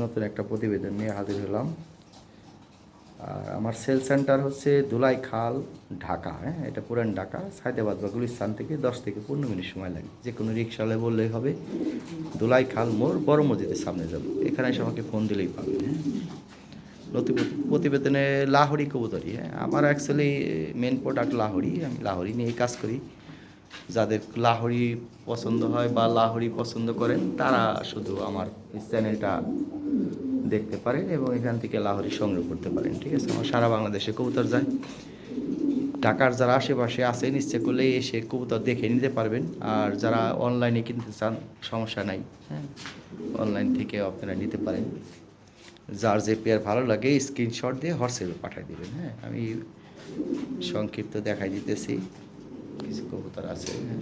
নতুন একটা প্রতিবেদন নিয়ে হাজির হলাম। আর আমার সেল সেন্টার হচ্ছে দুলাই খাল ঢাকা হ্যাঁ? এটা পুরান ঢাকা সাইদাবাদ বা গুলিস্তান থেকে দশ থেকে পনেরো মিনিট সময় লাগে। যে কোনো রিক্সালে বললেই হবে দুলাই খাল মোড় বড় মসজিদের সামনে যাব। এখানে এসে আমাকে ফোন দিলেই পাবেন হ্যাঁ? নতুন প্রতিবেদনে লাহোরি কবুতরি হ্যাঁ? আমার অ্যাকচুয়ালি মেন প্রোডাক্ট লাহোরি, আমি লাহোরি নিয়ে কাজ করি। যাদের লাহোরি পছন্দ হয় বা লাহোরি পছন্দ করেন, তারা শুধু আমার চ্যানেলটা দেখতে পারেন এবং এখান থেকে লাহোরি সংগ্রহ করতে পারেন, ঠিক আছে? আমার সারা বাংলাদেশে কবুতর যায়। ঢাকার যারা আশেপাশে আছেন ইচ্ছে করলে এসে কবুতর দেখে নিতে পারবেন। আর যারা অনলাইনে কিনতে চান, সমস্যা নাই হ্যাঁ? অনলাইন থেকে আপনারা নিতে পারেন। যার যে পেয়ার ভালো লাগে স্ক্রিনশট দিয়ে হোয়াটসঅ্যাপে পাঠিয়ে দেবেন হ্যাঁ? আমি সংক্ষিপ্ত দেখাই দিতেছি। কিছু কবুতর আছে হ্যাঁ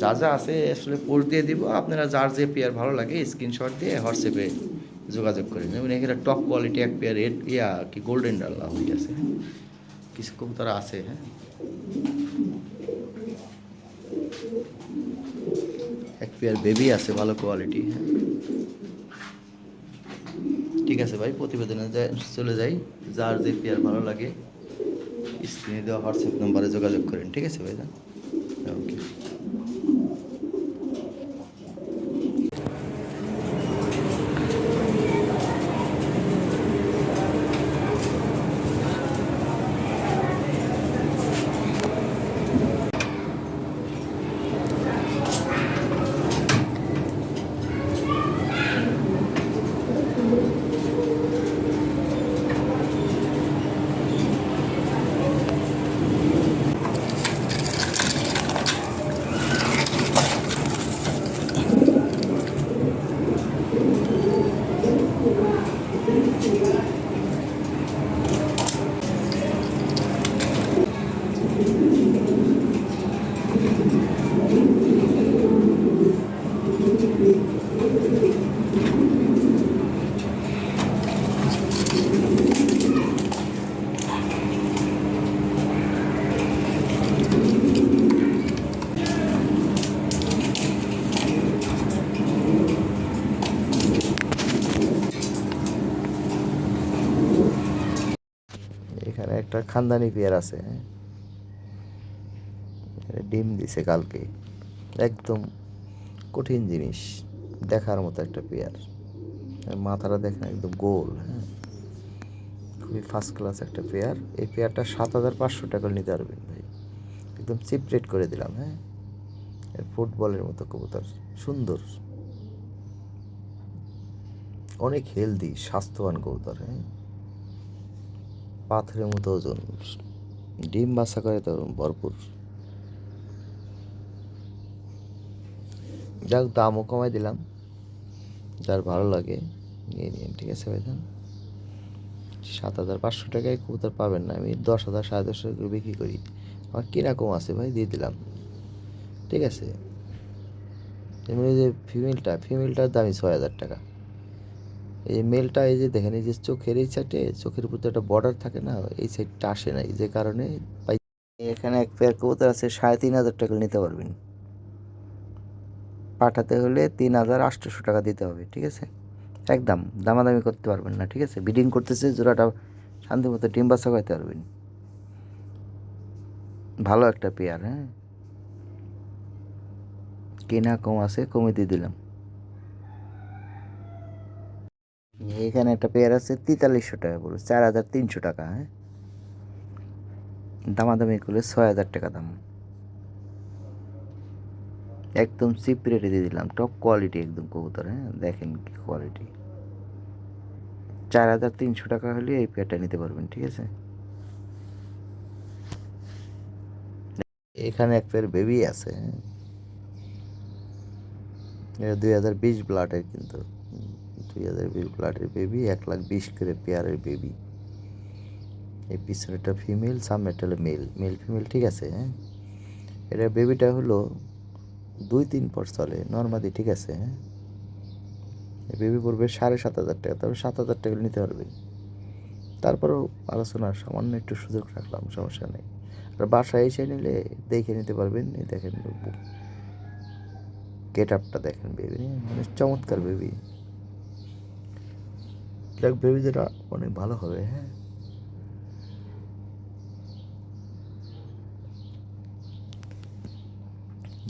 যা যা আছে আসলে পোস্ট দিয়ে দিব, আপনারা যার যে পেয়ার ভালো লাগে স্ক্রিনশট দিয়ে হোয়াটসঅ্যাপে যোগাযোগ করে যেমন এখানে টপ কোয়ালিটি এক পেয়ার রেড ইয়া কি গোল্ডেন ডাল্লা হয়ে আছে হ্যাঁ কিছু কবুতর আছে হ্যাঁ? এক পেয়ার বেবি আছে, ভালো কোয়ালিটি হ্যাঁ? ঠিক আছে ভাই, প্রতিবেদনে যাই- চলে যাই। যার যে পেয়ার ভালো লাগে স্ক্রিনে দেওয়া হোয়াটসঅ্যাপ নম্বরে যোগাযোগ করেন ঠিক আছে ভাই ওকে এখানে একটা খানদানি পেয়ার আছে হ্যাঁ? ডিম দিছে কালকে। একদম কঠিন জিনিস, দেখার মতো একটা পেয়ার। মাথাটা দেখেন একদম গোল হ্যাঁ? খুবই ফার্স্ট ক্লাস একটা পেয়ার। এই পেয়ারটা সাত হাজার পাঁচশো টাকা নিতে পারবেন ভাই। একদম চিপ রেট করে দিলাম হ্যাঁ? ফুটবলের মতো কবুতর, সুন্দর। অনেক হেলদি স্বাস্থ্যবান কবুতর হ্যাঁ? পাথরের মতো ওজন। ডিম বাসা করে তো ভরপুর। যাক, দামও কমাই দিলাম। যার ভালো লাগে, নিয়ে নিন ঠিক আছে ভাই ভাইজান সাত হাজার পাঁচশো টাকায় কবুতর পাবেন না। আমি দশ হাজার, সাড়ে দশ হাজার করে বিক্রি করি। আমার কিনা কম আছে ভাই, দিয়ে দিলাম। ঠিক আছে? এমনি যে ফিমেলটা ফিমেলটার দামই ছয় হাজার টাকা। এই যে মেলটা এই যে দেখেন, এই যে চোখের এই সাইডে চোখের উপর একটা বর্ডার থাকে না, এই সাইডটা আসে নাই যে কারণে এখানে এক পেয়ার কবুতর আছে, সাড়ে তিন হাজার টাকা নিতে পারবেন। পাঠাতে হলে তিন হাজার আটশোশো টাকা দিতে হবে, ঠিক আছে? একদম দামাদামি করতে পারবেন না, ঠিক আছে? বিডিং করতেছে, জোড়াটা শান্তি মতো ডিম বাচ্চা খাইতে পারবেন। ভালো একটা পেয়ার হ্যাঁ? কেনা কম আছে, কমে দিয়ে দিলাম। এখানে একটা পেয়ার আছে তেতাল্লিশশো টাকা পড়বে চার হাজার তিনশো টাকা হ্যাঁ? দামাদামি করলে ছয় হাজার টাকা দাম। একদম চিপ রেটে দিয়ে দিলাম টপ কোয়ালিটি একদম কবুতর হ্যাঁ? দেখেন কি কোয়ালিটি চার হাজার তিনশো টাকা হলে এই পেয়ারটা নিতে পারবেন, ঠিক আছে? এখানে এক পেয়ার বেবি আছে হ্যাঁ। দুই হাজার বিশ ব্লাডের কিন্তু। দুই হাজার বিশ ব্লাডের বেবি এক লাখ বিশ করে পেয়ারের বেবি এই পিছনেরটা ফিমেল সামনেরটা হলো মেল মেল ফিমেল ঠিক আছে হ্যাঁ? এটা বেবিটা হলো দুই তিন পর চলে নর্মালি ঠিক আছে হ্যাঁ? বেবি পড়বে সাড়ে সাত হাজার টাকা, তবে সাত হাজার টাকা নিতে পারবে। তারপরেও আলোচনার সামান্য একটু সুযোগ রাখলাম, সমস্যা নেই। আর বাসায় এসে নিলে দেখে নিতে পারবেন দেখেন গেট আপটা দেখেন বেবি মানে চমৎকার বেবি দেখ বেবি যেটা অনেক ভালো হবে হ্যাঁ।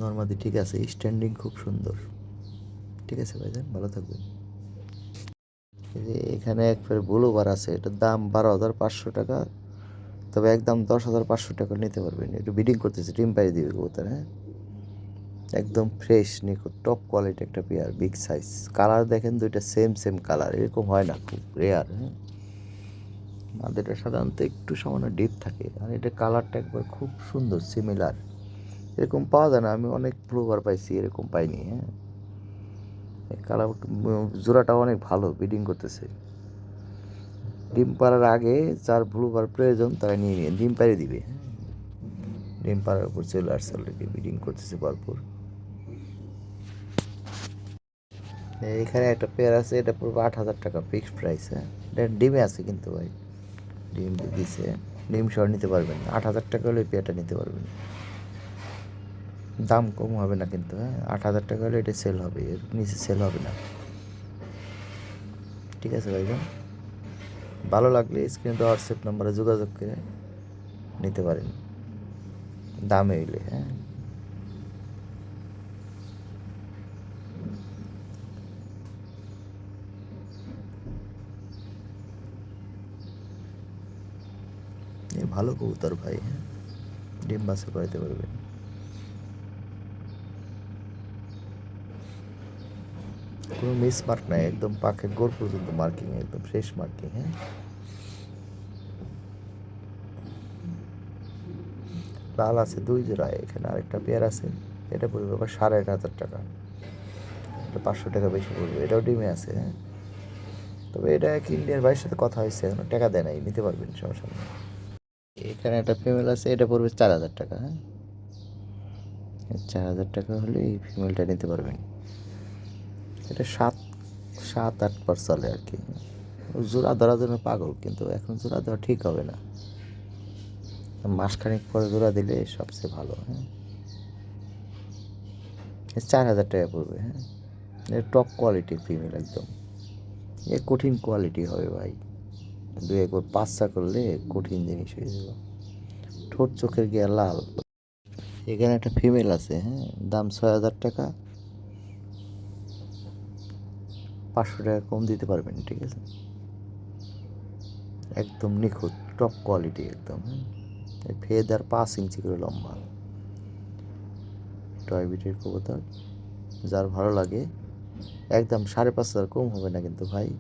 নর্মাদি, ঠিক আছে স্ট্যান্ডিং খুব সুন্দর। ঠিক আছে, ভাইজান, ভালো থাকবেন। এখানে এক ফের ব্লুবার আছে, এটার দাম বারো হাজার পাঁচশো টাকা, তবে একদম দশ হাজার পাঁচশো টাকা নিতে পারবেন। একটু বিডিং করতেছে, ডিম পাই দিবে কবুতর হ্যাঁ। একদম ফ্রেশ নিখুঁত টপ কোয়ালিটি একটা পেয়ার বিগ সাইজ কালার দেখেন দুইটা সেম সেম কালার এরকম হয় না, খুব রেয়ার হ্যাঁ? আর এটা সাধারণত একটু সামান্য ডিপ থাকে। আর এটা কালারটা একবার খুব সুন্দর সিমিলার এরকম পাওয়া যায় না, আমি অনেক ব্লুবার পাইছি, এরকম পাইনি হ্যাঁ? কালার জোড়াটাও অনেক ভালো বিডিং করতেছে। ডিম পাড়ার আগে যার ব্লুবার প্রয়োজন, তারা নিয়ে নিয়ে, ডিম পাড়ে দিবে। ডিম পাড়ার উপর চলে আসছে অলরেডি বিডিং করতেছে ভরপুর। এখানে একটা পেয়ার আছে, এটা পুরো আট হাজার টাকা ফিক্সড প্রাইস হ্যাঁ। এটা ডিমে আছে কিন্তু ভাই। ডিম দিছে। ডিম সহ নিতে পারবেন আট হাজার টাকা হলে পেয়ারটা নিতে পারবেন। দাম কম হবে না কিন্তু হ্যাঁ। আট হাজার টাকা হলে এটা সেল হবে, এর নিচে সেল হবে না। ঠিক আছে ভাইজান? ভালো লাগলে স্ক্রিনে দেওয়া হোয়াটসঅ্যাপ নাম্বারে যোগাযোগ করে নিতে পারেন। দামে হইলে হ্যাঁ এ ভালো কবুতর ভাই হ্যাঁ? ডিম বাসা করাইতে পারবেন কোনো মিস মার্ক নাই, একদম পাখের গোড় পর্যন্ত মার্কিং একদম ফ্রেশ মার্কিং হ্যাঁ? লাল আছে, দুই জোড়া, এখানে আরেকটা পেয়ার আছে। এটা পড়বে আবার সাড়ে আট হাজার টাকা। এটা পাঁচশো টাকা বেশি পড়বে, এটাও ডিমে আছে হ্যাঁ? তবে এটা এক ইন্ডিয়ান ভাইয়ের সাথে কথা হয়েছে টাকা দেয় নাই, নিতে পারবেন সমস্যা নেই। এখানে একটা ফিমেল আছে, এটা পড়বে চার হাজার টাকা হ্যাঁ? চার হাজার টাকা হলে এই ফিমেলটা নিতে পারবেন। এটা সাত সাত আট পর চলে আর কি। জোড়া ধরার জন্য পাগল, কিন্তু এখন জোড়া দেওয়া ঠিক হবে না। মাসখানিক পরে জোড়া দিলে সবচেয়ে ভালো হ্যাঁ? চার হাজার টাকা পড়বে হ্যাঁ? টপ কোয়ালিটি ফিমেল একদম। এ কঠিন কোয়ালিটি হবে ভাই। দু একবার পাঁচটা করলে কঠিন জিনিস হয়ে যাবে। ঠোঁট চোখের গিয়া লাল। এখানে একটা ফিমেল আছে হ্যাঁ? দাম ছয় হাজার টাকা। পাঁচশো টাকা কম দিতে পারবেন, ঠিক আছে? একদম নিখুঁত টপ কোয়ালিটি একদম হ্যাঁ? এই ফেদ আর পাঁচ ইঞ্চি করে লম্বা। টয়বিটের কবুতর, যার ভালো লাগে। একদম সাড়ে পাঁচ হাজার কম হবে না কিন্তু ভাই।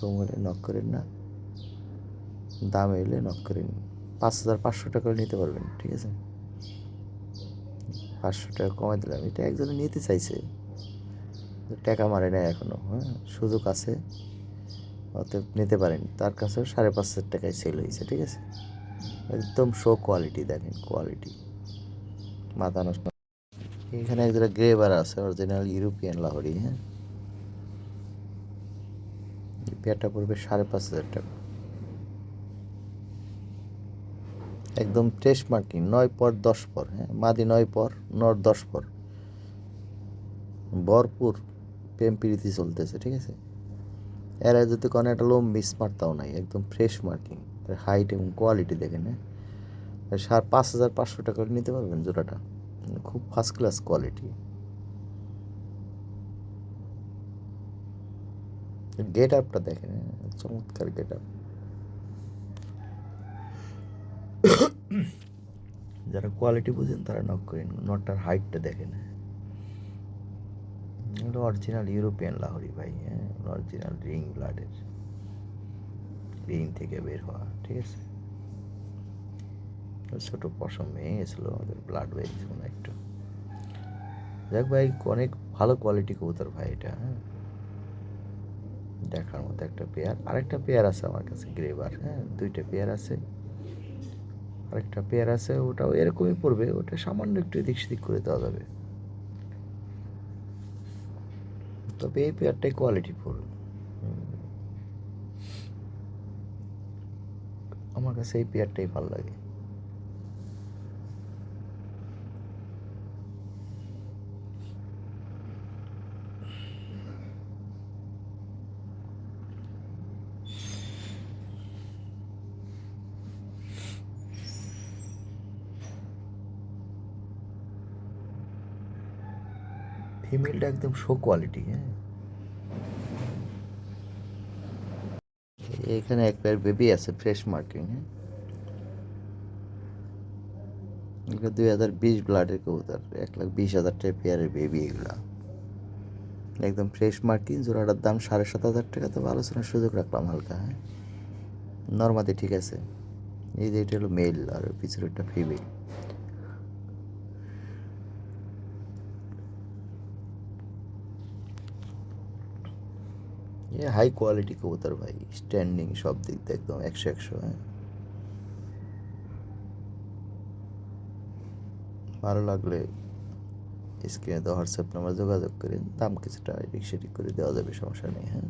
কম হলে নক করেন না। দাম এলে নক করেন। পাঁচ হাজার পাঁচশো টাকা করে নিতে পারবেন, ঠিক আছে? পাঁচশো টাকা কমাই দিলাম। এটা একজনে নিতে চাইছে। টাকা মারে না এখনও হ্যাঁ? সুযোগ আছে, অতএব নিতে পারেন। তার কাছেও সাড়ে পাঁচ হাজার টাকায় সেল হয়েছে, ঠিক আছে? একদম শো কোয়ালিটি দেখেন কোয়ালিটি মাথা নষ্ট। এখানে একজোড়া গ্রেবার আছে অরিজিনাল ইউরোপিয়ান লাহরি হ্যাঁ? পেয়ারটা পড়বে সাড়ে পাঁচ হাজার টাকা। একদম টেস্ট মার্কিং নয় পর দশ পর হ্যাঁ মাদি নয় পর নর দশ পর। ভরপুর প্রেম প্রীতি চলতেছে ঠিক আছে? এরা যদি কোনো একটা লোম মিস মারতাও নাই একদম ফ্রেশ মার্কিং হাইট এবং কোয়ালিটি দেখেন হ্যাঁ? সার পাঁচ হাজার পাঁচশো টাকা নিতে পারবেন জোড়াটা। খুব ফার্স্ট ক্লাস কোয়ালিটি। গেট আপটা দেখেন হ্যাঁ, চমৎকার গেট আপ। যারা কোয়ালিটি বুঝেন, তারা নক করেন নটটার হাইটটা দেখেন। এটা অরিজিনাল ইউরোপিয়ান লাহরি ভাই হ্যাঁ? অরিজিনাল রিং ব্লাডের রিং থেকে বের হওয়া, ঠিক আছে? ছোট পশম ভেঙে গেছিল আমাদের ব্লাড বেরিয়েছিল না একটু। যাক ভাই, অনেক ভালো কোয়ালিটি কবুতর ভাই এটা হ্যাঁ? দেখার মতো একটা পেয়ার আরেকটা পেয়ার আছে আমার কাছে গ্রেবার হ্যাঁ? দুইটা পেয়ার আছে। আরেকটা পেয়ার আছে, ওটাও এরকমই পড়বে, ওটা সামান্য একটু এদিক সেদিক করে দেওয়া যাবে। তবে এই পেয়ারটাই কোয়ালিটি পড়বে আমার কাছে এই পেয়ারটাই ভালো লাগে। ফিমেলটা একদম শো কোয়ালিটি হ্যাঁ। এখানে এক পেয়ার বেবি আছে ফ্রেশ মার্কিং হ্যাঁ। এগুলো দুই হাজার বিশ ব্লাডের কবুতর, এক লাখ বিশ হাজার টাকা পেয়ারের বেবি এগুলা। একদম ফ্রেশ মার্কিং জোড়াটার দাম সাড়ে সাত হাজার টাকা, তো আলোচনার সুযোগ রাখলাম হালকা হ্যাঁ। নর্মাদি ঠিক আছে। এই যে এটা হলো মেল আর পিছনে একটা ফিমেল এ হাই কোয়ালিটি কবুতর ভাই স্ট্যান্ডিং সব দিক দিয়ে একদম একশো একশো হ্যাঁ ভালো লাগলে স্ক্রিনে তো হোয়াটসঅ্যাপ নাম্বার যোগাযোগ করে দাম কিছুটা এদিক সেদিক করে দেওয়া যাবে, সমস্যা নেই হ্যাঁ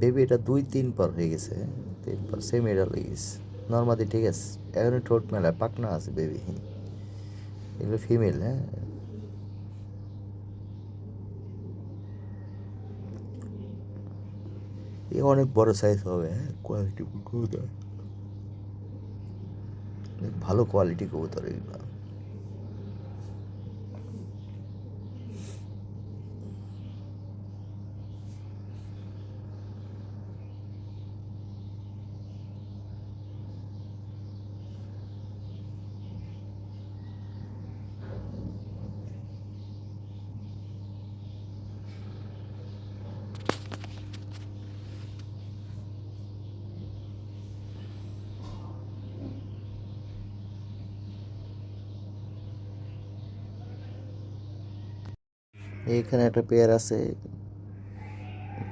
বেবি এটা দুই তিন পর হয়ে গেছে? তিন পর সেম এটা হয়ে গেছে নর্মাদি ঠিক আছে। এখন ঠোঁট মেলা পাকনা আছে বেবি এগুলো ফিমেল হ্যাঁ? এ অনেক বড় সাইজ হবে হ্যাঁ? কোয়ালিটি কবুতর। ভালো কোয়ালিটি কবুতর এগুলো। এইখানে একটা পেয়ার আছে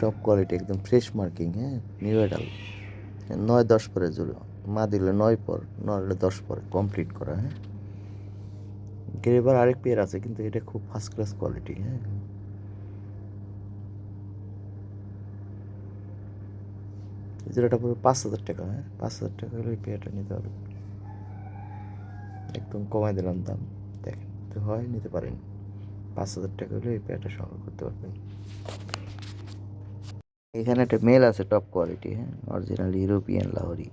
টপ কোয়ালিটি একদম ফ্রেশ মার্কিং হ্যাঁ নিউ এডাল নয় দশ পরে জুড়ে। মা দিলে নয় পর নয় দশ পরে কমপ্লিট করা হ্যাঁ। গ্রেবার আরেক পেয়ার আছে, কিন্তু এটা খুব ফার্স্ট ক্লাস কোয়ালিটি হ্যাঁ। জোড়াটা পুরো পাঁচ হাজার টাকা হ্যাঁ। পাঁচ হাজার টাকা হলে পেয়ারটা নিতে হবে। একদম কমাই দিলাম দাম, দেখেন, তো হয়, নিতে পারেন। পাঁচ হাজার টাকা হলে এই পেয়ারটা সংগ্রহ করতে পারবেন। এখানে একটা মেল আছে টপ কোয়ালিটি হ্যাঁ? অরিজিনাল ইউরোপিয়ান লাহরি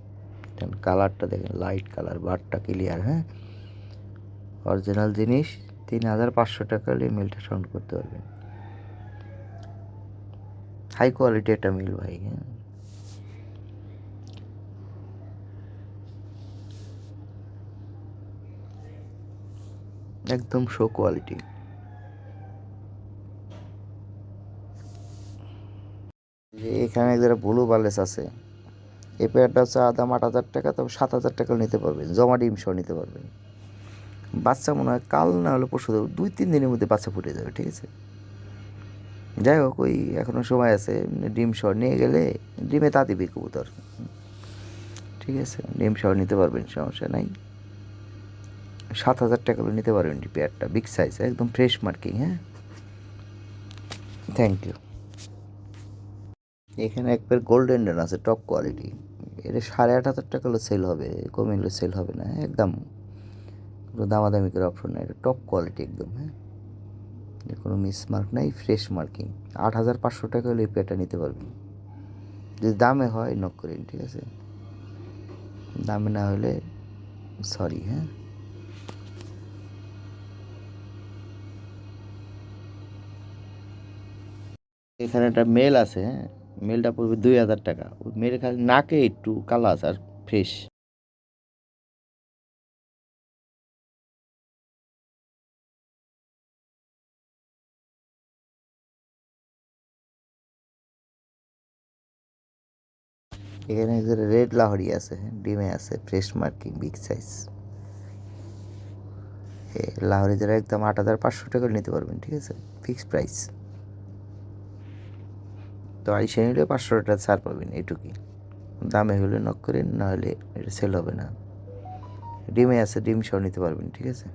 কালারটা দেখেন লাইট কালার বারটা ক্লিয়ার হ্যাঁ? অরিজিনাল জিনিস তিন হাজার পাঁচশো টাকা হলে মেলটা সংগ্রহ করতে পারবেন। হাই কোয়ালিটি একটা মিল ভাই হ্যাঁ? একদম শো কোয়ালিটি যে এখানে যারা ব্লু বালেস আছে, এই পেয়ারটা হচ্ছে আদাম আট হাজার টাকা, তবে সাত হাজার টাকা নিতে পারবেন, জমা ডিম সহ নিতে পারবেন। বাচ্চা মনে হয় কাল না হলে পরশু দেবো দুই, তিন দিনের মধ্যে বাচ্চা ফুটে যাবে, ঠিক আছে? যাই হোক, ওই এখনও সময় আছে, ডিম সহ নিয়ে গেলে ডিমে তা দিবি কবুতর। ঠিক আছে? ডিম সহ নিতে পারবেন, সমস্যা নাই। সাত হাজার টাকা নিতে পারবেন পেয়ারটা বিগ সাইজ একদম ফ্রেশ মার্কিং হ্যাঁ? থ্যাংক ইউ এখানে এক পেয়ার গোল্ডেন ডেন আছে টপ কোয়ালিটি এটা সাড়ে আট হাজার টাকা হলে সেল হবে, কমে হলে সেল হবে না, একদম কোনো দামাদামি করে অপশন নেই। এটা টপ কোয়ালিটি একদম হ্যাঁ। এর কোনো মিস মার্ক নাই ফ্রেশ মার্কিং আট হাজার পাঁচশো টাকা হলে এই পেয়ারটা নিতে পারবেন। যদি দামে হয় নক করেন ঠিক আছে? দামে না হলে সরি হ্যাঁ। এখানে একটা মেল আছে হ্যাঁ। মেলটা পড়বে দুই হাজার টাকা। মেয়ের খালি নাকে একটু কালো আছে আর ফ্রেশ এখানে রেড লাহরি আছে, ডিমে আছে fresh marking big size Lahori যারা একদম আট হাজার পাঁচশো টাকা নিতে পারবেন, ঠিক আছে? ফিক্সড প্রাইস তো আইসে নিলে পাঁচশো টাকা ছাড় পাবেন এইটুকুই। দামে হলে নক করেন নাহলে এটা সেল হবে না। ডিমে আছে, ডিম সহ নিতে পারবেন, ঠিক আছে?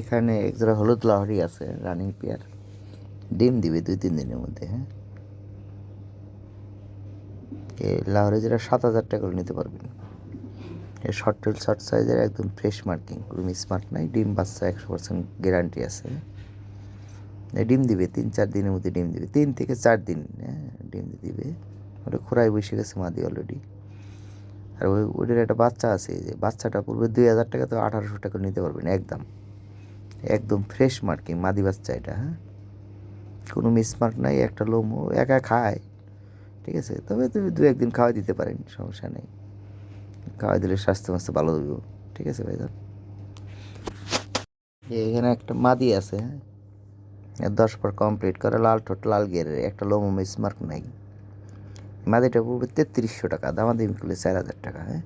এখানে একজোড়া হলুদ লাহরি আছে রানিং পেয়ার ডিম দিবে দুই, তিন দিনের মধ্যে হ্যাঁ? লাহোরে যেটা সাত হাজার টাকা করে নিতে পারবেন এ শর্ট টেল শর্ট সাইজের একদম ফ্রেশ মার্কিং কোনো স্মার্ট নাই, ডিম, বাচ্চা একশো পার্সেন্ট গ্যারান্টি আছে। ডিম দিবে, তিন, চার দিনের মধ্যে ডিম দিবে, তিন থেকে চার দিন ডিম দিবে। ওটা খোরাই বসে গেছে মাদি অলরেডি আর ওই ওটার একটা বাচ্চা আছে যে বাচ্চাটা পূর্বে দুই হাজার টাকা, তো আঠারোশো টাকা নিতে পারবেন একদম। একদম ফ্রেশ মার্কিং মাদি বাচ্চা এটা হ্যাঁ? কোনো মিসমার্ক নাই, একটা লোমও, একা খায়। ঠিক আছে? তবে তুমি দু একদিন খাওয়াই দিতে পারেন, সমস্যা নেই। খাওয়াই দিলে স্বাস্থ্য মাস্তে ভালো দেবো ঠিক আছে ভাই এখানে একটা মাদি আছে হ্যাঁ? দশ পর কমপ্লিট করে লাল ঠোঁট, লাল গিয়ারের একটা লোমো মিসমার্ক নাই। মাদিটা পড়বে তেত্রিশশো টাকা, দামাদামি করলে চার হাজার টাকা হ্যাঁ?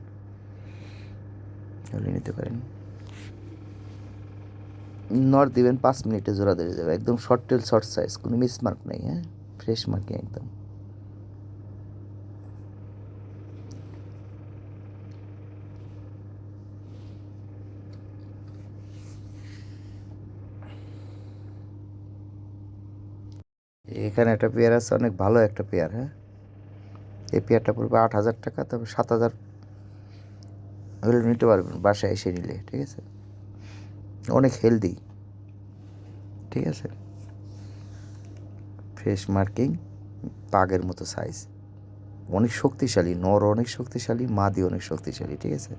হলে নিতে পারেন। নর দিবেন পাঁচ মিনিটে জোড়া ধরে যাবে, একদম শর্ট টেল শর্ট সাইজ কোনো মিসমার্ক নেই হ্যাঁ? ফ্রেশ মার্কিং একদম। এখানে একটা পেয়ার আছে, অনেক ভালো একটা পেয়ার হ্যাঁ? এই পেয়ারটা পড়বে আট হাজার টাকা, তবে সাত হাজার হলে নিতে পারবেন, বাসায় এসে নিলে, ঠিক আছে? অনেক হেলদি ঠিক আছে? ফ্রেশ মার্কিং পাগের মতো সাইজ অনেক শক্তিশালী, নর অনেক শক্তিশালী, মাদি অনেক শক্তিশালী, ঠিক আছে?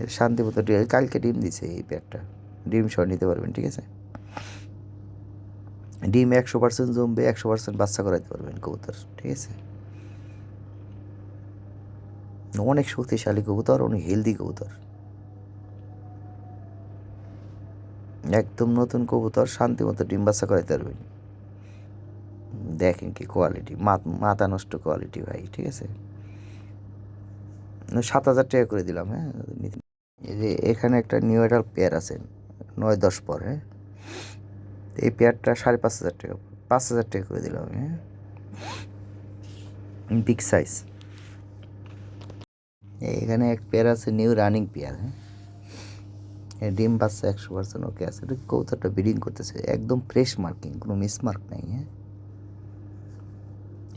এর শান্তিমতো ডিম, কালকে ডিম দিছে এই পেয়ারটা, ডিম সহ নিতে পারবেন, ঠিক আছে? ডিম একশো পার্সেন্ট জমবে, একশো পার্সেন্ট বাচ্চা করাইতে পারবেন কবুতর, ঠিক আছে? অনেক শক্তিশালী কবুতর, অনেক হেলদি কবুতর। একদম নতুন কবুতর, শান্তি মতো ডিম বাচ্চা করাইতে পারবেন। দেখেন কি কোয়ালিটি মাথা নষ্ট কোয়ালিটি ভাই, ঠিক আছে? সাত হাজার টাকা করে দিলাম হ্যাঁ? যে এখানে একটা নিউ এডাল পেয়ার আছে, নয় দশ পর হ্যাঁ? এই পেয়ারটা সাড়ে পাঁচ হাজার টাকা, পাঁচ হাজার টাকা করে দিলাম আমি হ্যাঁ। বিগ সাইজ এখানে এক পেয়ার আছে নিউ রানিং পেয়ার হ্যাঁ। ডিম বাচ্চা একশো পার্সেন্ট ওকে আছে। কৌতাটা ব্রিডিং করতেছে। একদম ফ্রেশ মার্কিং কোনো মিসমার্ক নাই হ্যাঁ।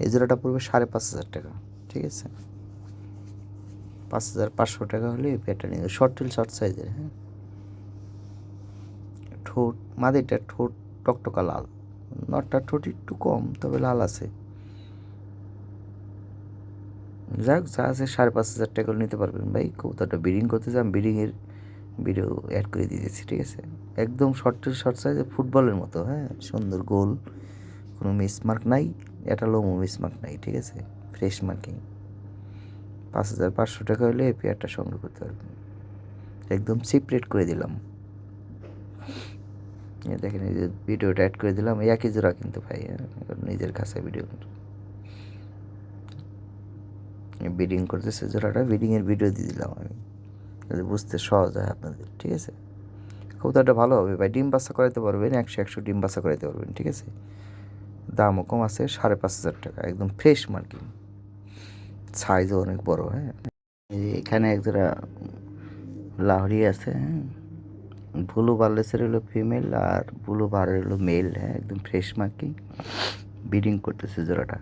এই জোড়াটা পড়বে সাড়ে পাঁচ হাজার টাকা, ঠিক আছে। পাঁচ হাজার পাঁচশো টাকা হলে এই পেয়ারটা নিয়ে শর্ট টিল শর্ট সাইজের হ্যাঁ। ঠোঁট মাদিটা ঠোঁট টকটকা লাল। নটটা ঠোঁট একটু কম, তবে লাল আছে। যাক, যা আছে সাড়ে পাঁচ হাজার টাকা করে নিতে পারবেন ভাই। কবুতরটা ব্রিডিং করতে চান ব্রিডিংয়ের ভিডিও অ্যাড করে দিয়ে দিচ্ছি, ঠিক আছে? একদম শর্ট শর্ট সাইজে ফুটবলের মতো হ্যাঁ? সুন্দর গোল, কোনো মিসমার্ক নাই, এটা লোমো মিসমার্ক নাই, ঠিক আছে? ফ্রেশ মার্কিং পাঁচ হাজার পাঁচশো টাকা হলে এই পেয়ারটা সংগ্রহ করতে পারবেন। একদম চিপ রেট করে দিলাম। দেখেন এই যে ভিডিওটা অ্যাড করে দিলাম এই একই জোড়া কিন্তু ভাই হ্যাঁ, নিজের কাছে ভিডিও কিন্তু। বিডিং করতেছে জোড়াটা বিডিংয়ের ভিডিও দিয়ে দিলাম আমি যাতে বুঝতে সহজ হয় আপনাদের ঠিক আছে? খুব কবুতরটা ভালো হবে ভাই ডিম বাচ্চা করাইতে পারবেন একশো একশো ডিম বাচ্চা করাইতে পারবেন ঠিক আছে? দামও কম আছে সাড়ে পাঁচ হাজার টাকা একদম ফ্রেশ মার্কিং সাইজও অনেক বড় হ্যাঁ? এখানে একজোড়া লাহরি আছে হ্যাঁ? ব্লু বার্লেসের হলো ফিমেল আর ব্লু বারের হলো মেল হ্যাঁ একদম ফ্রেশ মার্কিং ব্রিডিং করতেছে জোড়াটা।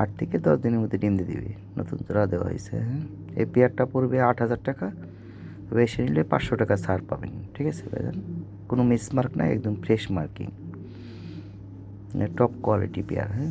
আট থেকে দশ দিনের মধ্যে ডিম দিয়ে দিবে। নতুন জোড়া দেওয়া হয়েছে হ্যাঁ। এই পেয়ারটা পড়বে আট হাজার টাকা। বেশি নিলে পাঁচশো টাকা ছাড় পাবেন, ঠিক আছে ভাইজান? কোনো মিসমার্ক নাই, একদম fresh marking top quality pair হ্যাঁ।